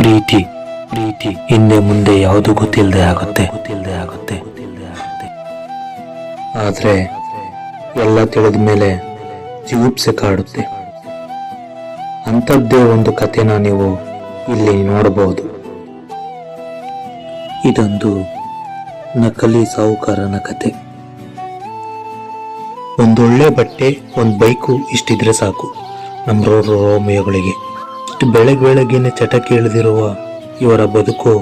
ಪ್ರೀತಿ ಪ್ರೀತಿ ಹಿಂದೆ ಮುಂದೆ ಯಾವುದು ಗೊತ್ತಿಲ್ಲದೆ ಆಗುತ್ತೆ. ಗೊತ್ತಿಲ್ಲದೆ ಆಗುತ್ತೆ. ಆದ್ರೆ ಎಲ್ಲ ತಿಳಿದ ಮೇಲೆ ಜಿಗುಪ್ಸೆ ಕಾಡುತ್ತೆ. ಅಂಥದ್ದೇ ಒಂದು ಕಥೆನ ನೀವು ಇಲ್ಲಿ ನೋಡಬಹುದು. ಇದೊಂದು ನಕಲಿ ಸಾಹುಕಾರನ ಕತೆ ಒಂದೊಳ್ಳೆ ಬಟ್ಟೆ, ಒಂದು ಬೈಕು ಇಷ್ಟಿದ್ರೆ ಸಾಕು. ನಮ್ಮ ರೋಮಿಯೋಗಳಿಗೆ. ಇಷ್ಟು ಬೆಳಗ್ಗೆ ಬೆಳಗ್ಗೆನೆ ಚಟ ಕೇಳದಿರುವ ಇವರ ಬದುಕು.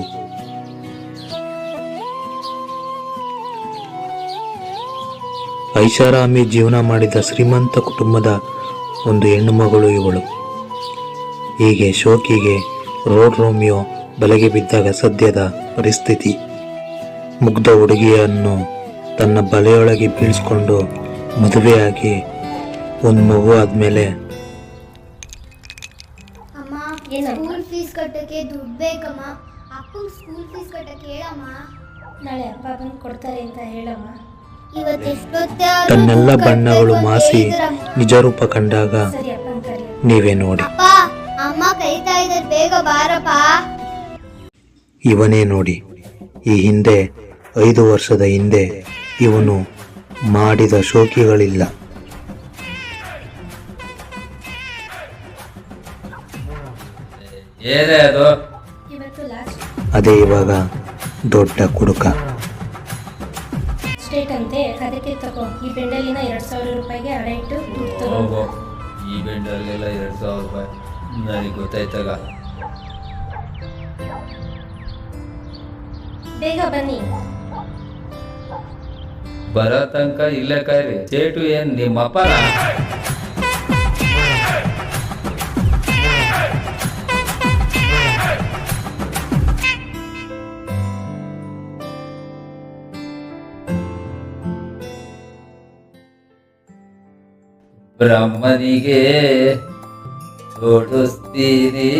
ಐಷಾರಾಮಿ ಜೀವನ ಮಾಡಿದ ಶ್ರೀಮಂತ ಕುಟುಂಬದ ಒಂದು ಹೆಣ್ಣು ಮಗಳು ಇವಳು. ಹೀಗೆ ಶೋಕಿಗೆ ರೋಡ್ ರೋಮಿಯೋ ಬಲೆಗೆ ಬಿದ್ದಾಗ ಸದ್ಯದ ಪರಿಸ್ಥಿತಿ. ಮುಗ್ಧ ಹುಡುಗಿಯನ್ನು ತನ್ನ ಬಲೆಯೊಳಗೆ ಬೀಳಿಸ್ಕೊಂಡು ಮದುವೆಯಾಗಿ ಒಂದು ಮಗು ಆದಮೇಲೆ ಕಟ್ಟಕ್ಕೆ ದುಡ್ಡು ಬೇಕಮ್ಮ? ಅಪ್ಪಂಗೆ ಸ್ಕೂಲ್ ಫೀಸ್ ಕಟ್ಟಕ್ಕೆ ಹೇಳಮ್ಮ? ನಾಳೆ ಅಪ್ಪ ಬಂದು ಕೊಡ್ತಾರೆ ಅಂತ ಹೇಳಮ್ಮ. ಇವತ್ತೆಷ್ಟೊತ್ತೇ ತನ್ನೆಲ್ಲ ಬಣ್ಣಗಳು ಮಾಸಿ ನಿಜ ರೂಪ ಕಂಡಾಗ ಸರಿ ಅಪ್ಪನ ಕರಿ ನೀವೇ ನೋಡಿ. ಅಪ್ಪ ಅಮ್ಮ ಇದ್ದಾರೆ ಬೇಗ ಬಾರಪ್ಪ. ಇವನೇ ನೋಡಿ. ಈ ಹಿಂದೆ ಐದು ವರ್ಷದ ಹಿಂದೆ ಇವನು ಮಾಡಿದ ಶೋಕಿಗಳಿಲ್ಲ. ಏನೇ ಅದು ಇವತ್ತು ಲಾಸ್ಟ್ ಅದೇ ಇವಾಗ ದೊಡ್ಡ ಕುಡುಕ. ಸ್ಟೇಟ್ ಅಂತೆ ಅದಕ್ಕೆ ತಗೋ. ಈ ಬೆಂಡಲಿನ ಎರಡ್ ಸಾವಿರ ರೂಪಾಯಿಗೆ ಹಣ ಇಟ್ಟು ದುಡ್ಡು ತಗೋ. ಹೋಗೋ. ಈ ಬೆಂಡಲ್ಲೆಲ್ಲ ಎರಡು ಸಾವಿರ ರೂಪಾಯಿ. ನನಗೆ ಗೊತ್ತಾಯ್ತಾಗ ಬೇಗ ಬನ್ನಿ. ಬರೋ ತನಕ ಇಲ್ಲೇ ಕಾಯ್ರಿ. ಚೇಟು ಏನ್ ನಿಮ್ಮಪ್ಪನ ಬ್ರಹ್ಮನಿಗೆ ಜೋಡಿಸ್ತೀರಿ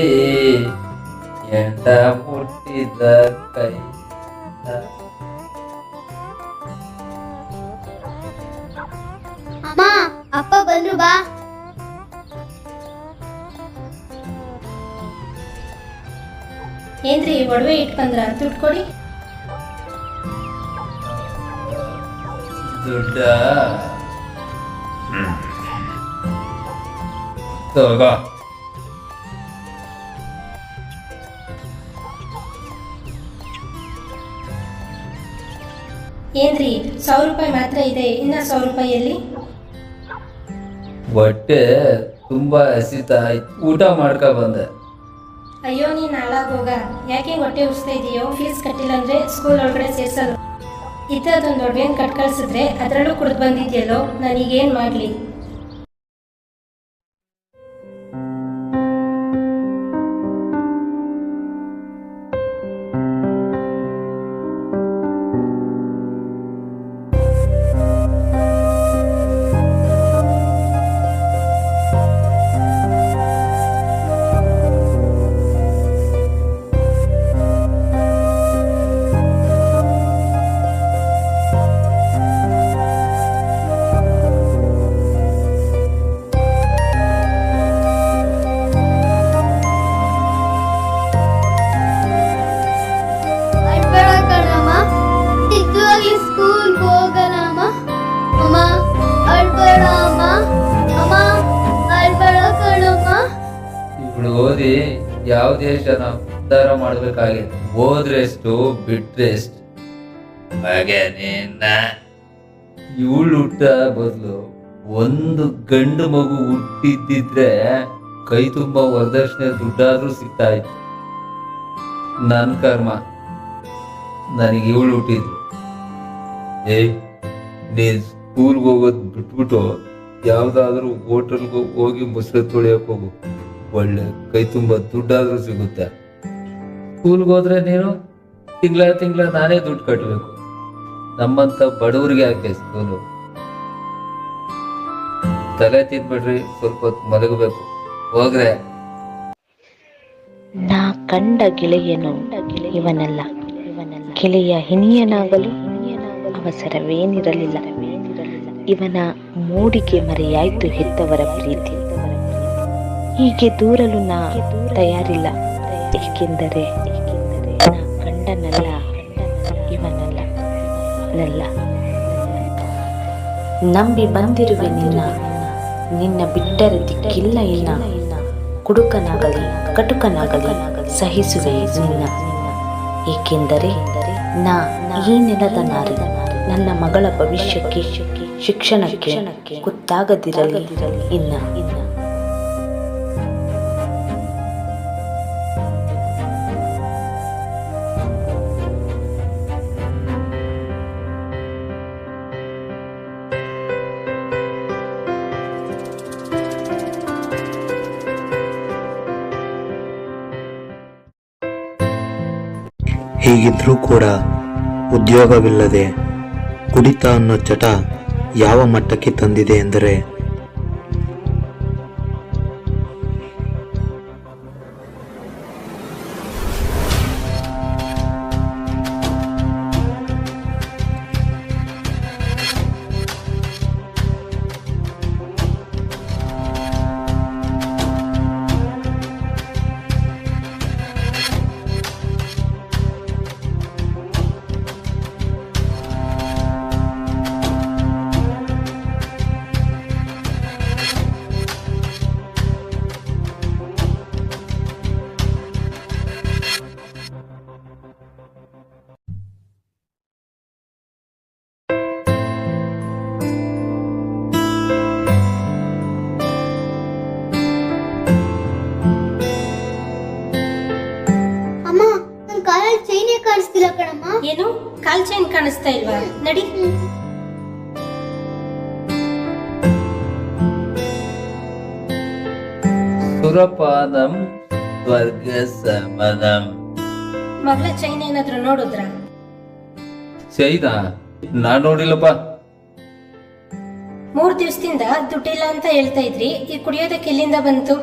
ಎಂಡ ಮುಟ್ಟಿದ ಕೈ ಅಮ್ಮ ಅಪ್ಪ ಬಂದ್ರು ಬಾ ಏನ್ರಿ ಒಡವೆ ಇಟ್ಟು ಬಂದ್ರ ದುಡ್ಡು ಕೊಡಿ ದುಡ್ಡ ಏನ್ರಿ ಸಾವಿರ ರೂಪಾಯಿ ಮಾತ್ರ ಇದೆ ಇನ್ನ ಸಾವಿರ ರೂಪಾಯಿಯಲ್ಲಿ? ಹೊಟ್ಟೆ ತುಂಬಾ ಹಸಿತ ಊಟ ಮಾಡ್ಕೊ ಬಂದೆ. ಅಯ್ಯೋ ನೀನ್ ಹಾಳಾಗೋಗ ಯಾಕೆ ಹೊಟ್ಟೆ ಉರಿಸ್ತಾ ಇದೆಯೋ? ಫೀಸ್ ಕಟ್ಟಿಲ್ಲ ಅಂದ್ರೆ ಸ್ಕೂಲ್ ಒಳಗಡೆ ಸೇರ್ಸಲ್ಲ ಇದ್ದದೊಂದು ಒಡವೆನ್ ಕಟ್ ಕಳ್ಸಿದ್ರೆ ಅದರಲ್ಲೂ ಕುಡ್ದು ಬಂದಿದ್ಯಲ್ಲೋ? ನನಗೇನ್ ಮಾಡ್ಲಿ? ಯಾವ ದೇಶನ ಉದ್ಧಾರ ಮಾಡ್ಬೇಕಾಗಿದೆ ಹೋದ್ರೆ ಎಷ್ಟು ಬಿಟ್ರೆ ಎಷ್ಟು ನಿನ್ನ ಇವಳು ಹುಟ್ಟ ಬದಲು ಒಂದು ಗಂಡು ಮಗು ಹುಟ್ಟಿದ್ದಿದ್ರೆ ಕೈ ತುಂಬಾ ವರದಕ್ಷಿಣೆ ದುಡ್ಡಾದ್ರೂ ಸಿಗ್ತಾ ಇತ್ತು ನನ್ ಕರ್ಮ, ನನಗೆ ಇವಳು ಹುಟ್ಟಿದ್ರು ಏಯ್ ನೀ ಸ್ಕೂಲ್ಗೆ ಹೋಗೋದು ಬಿಟ್ಬಿಟ್ಟು ಯಾವ್ದಾದ್ರೂ ಹೋಟೆಲ್ಗೆ ಹೋಗಿ ಮೊಸರು ತೊಳಿಯಕ್ ಹೋಗು. ಒಳ್ಳೆ ಕೈ ತುಂಬ ದುಡ್ಡಾದ್ರೂ ಸಿಗುತ್ತೆ. ಸ್ಕೂಲ್ಗೆ ಹೋದ್ರೆ ನೀನು ತಿಂಗಳ ತಿಂಗಳ ನಾನೇ ದುಡ್ಡು ಕಟ್ಟಬೇಕು ನಮ್ಮಂತ ಬಡವರಿಗೆ ಯಾಕೆ ಸ್ಕೂಲು? ತಲೆ ತಿನ್ಬಿಡ್ರಿ ಸ್ವಲ್ಪ ಹೊತ್ತು ಮಲಗಬೇಕು. ಹೋಗ್ರೆ. ನಾ ಕಂಡ ಗೆಳೆಯನು ಇವನಲ್ಲ. ಗೆಳೆಯ ಹಿನಿಯನಾಗಲು ಅವಸರವೇನಿರಲಿಲ್ಲ. ಇವನ ಮೂಡಿಗೆ ಮರೆಯಾಯ್ತು ಹೆತ್ತವರ ಪ್ರೀತಿ. ಹೀಗೆ ದೂರಲು ನಾ ತಯಾರಿಲ್ಲ. ಏಕೆಂದರೆ ಗಂಡನಲ್ಲ ಇವನಲ್ಲ ನಲ್ಲ. ನಂಬಿ ಬಂದಿರುವೆ ನಿನ್ನ ನಿನ್ನ ಬಿಟ್ಟರೆ ದಿಕ್ಕಿಲ್ಲ ಇಲ್ಲ ಕುಡುಕನಾಗಲಿ ಕಟುಕನಾಗಲಿ ಸಹಿಸುವೆ ನಿನ್ನ. ಏಕೆಂದರೆ ನಾ ಈ ನೆಲದ ನಾರಿ ನನ್ನ ಮಗಳ ಭವಿಷ್ಯಕ್ಕೆ ಶಿಕ್ಷಣಕ್ಕೆ ಗೊತ್ತಾಗದಿರಲಿ. ಇನ್ನ. ಹೀಗಿದ್ರೂ ಕೂಡ ಉದ್ಯೋಗವಿಲ್ಲದೆ ಕುಡಿತ ಅನ್ನೋ ಚಟ ಯಾವ ಮಟ್ಟಕ್ಕೆ ತಂದಿದೆ ಎಂದರೆ ಕಾಲ್ ಚೈನ್ ಕಾಣಿಸ್ತಾ ಇಲ್ವಾ? ನಡಿ. ಸುರಪಾನಂ ಸ್ವರ್ಗ ಸಮನಂ ಮಗಳ ಚೈನ್ ಏನಾದ್ರು ನೋಡಿದ್ರ? ಚೈನಾ ನಾನ್ ನೋಡಿಲ್ಲಪ್ಪ. ಮೂರ್ ದಿವಸದಿಂದ ದುಡ್ಡಿಲ್ಲ ಅಂತ ಹೇಳ್ತಾ ಇದ್ರಿ ಈ ಕುಡಿಯೋದಕ್ಕೆ ಎಲ್ಲಿಂದ ಬಂತು?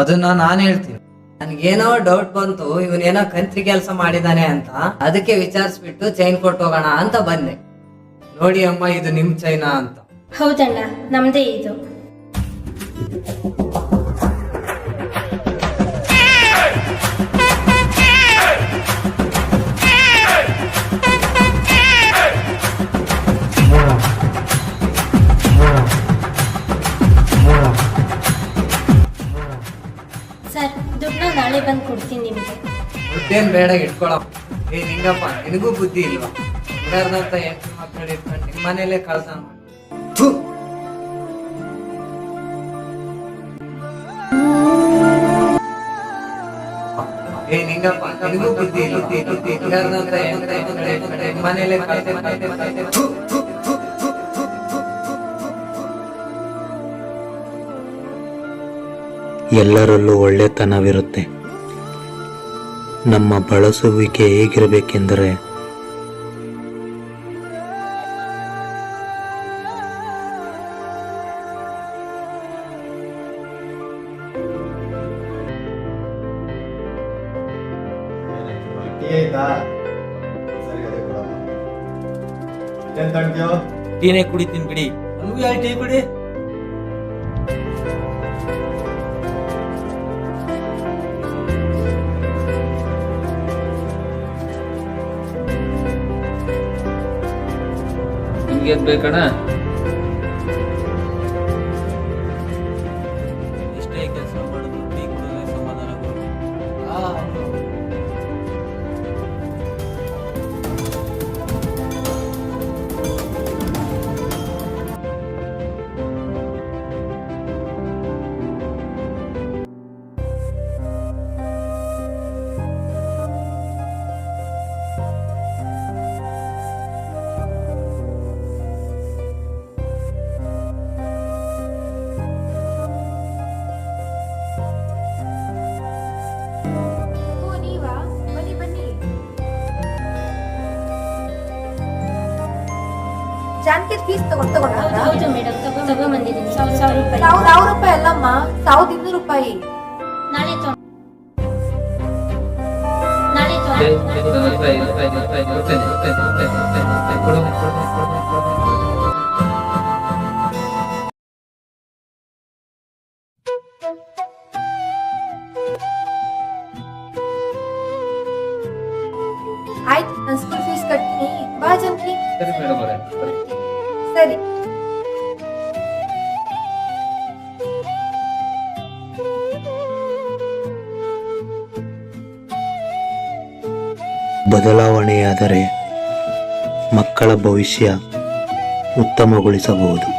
ಅದನ್ನ ನಾನು ಹೇಳ್ತೀನಿ. ನನ್ಗೇನೋ ಡೌಟ್ ಬಂತು, ಇವನೇನೋ ಕಂತ್ರಿ ಕೆಲಸ ಮಾಡಿದಾನೆ ಅಂತ, ಅದಕ್ಕೆ ವಿಚಾರಿಸ್ಬಿಟ್ಟು ಚೈನ್ ಕೊಟ್ಟು ಹೋಗೋಣ ಅಂತ ಬಂದೆ. ನೋಡಿ ಅಮ್ಮ, ಇದು ನಿಮ್ ಚೈನಾ ಅಂತ. ಹೌದಣ್ಣ, ನಮ್ದೇ ಇದು. ನಾಳೆ ಬಂದು ಕೊಡ್ತೀನಿ ನಿಮಗೆ ದುಡ್ಡೇನ್ ಬೇಡ ಇಟ್ಕೊಳಪ್ಪ ಏ ನಿಂಗಪ್ಪ ನಿನಗೂ ಬುದ್ಧಿ ಇಲ್ವಾ ಹುಡುಗರ್ದಂತ ಹೆಂಡತಿ ಮಕ್ಕಳು ಇಟ್ಕೊಂಡು ನಿಮ್ ಮನೇಲೆ ಕಳ್ತ ಏ ನಿಂಗಪ್ಪ ನಿನಗೂ ಬುದ್ಧಿ ಇಲ್ವಾ ಹುಡುಗರ್ದಂತ ಹೆಂಡತಿ ಮಕ್ಕಳು ಇಟ್ಕೊಂಡು ನಿಮ್ ಮನೇಲೆ ಕಳ್ತ ಥು, ಥು. ಎಲ್ಲರಲ್ಲೂ ಒಳ್ಳೆತನವಿರುತ್ತೆ. ನಮ್ಮ ಬಳಸುವಿಕೆ ಹೇಗಿರಬೇಕೆಂದರೆ ಟೀನೇ ಕುಡಿತೀನಿ ಬಿಡಿ. ಟೀ ಬಿಡಿ. ಗೆದ್ದು ಬೇಕಣ್ಣ ಜಾನಕಿ ಫೀಸ್ ತಗೊಳ್ತಾವಲ್ಲ ಹೌದು ಮೇಡಮ್ ತಗೊಂಡು ಬಂದಿದ್ದೀನಿ ಸಾವಿರ ಸಾವಿರ ರೂಪಾಯಿ ಸಾವಿರ ಸಾವಿರ ರೂಪಾಯಿ ಅಲ್ಲಮ್ಮ ಸಾವಿರದ ಇನ್ನೂರು ರೂಪಾಯಿ ನಾಳೆ ನಾಳೆ ಆಯ್ತು ನಾನು ಸ್ಕೂಲ್ ಫೀಸ್ ಕಟ್ತೀನಿ ಬಾ ಜಾನಕಿ ಸರಿ ಮೇಡಮ್ ಅವರೇ ಬದಲಾವಣೆಯಾದರೆ ಮಕ್ಕಳ ಭವಿಷ್ಯ ಉತ್ತಮಗೊಳಿಸಬಹುದು.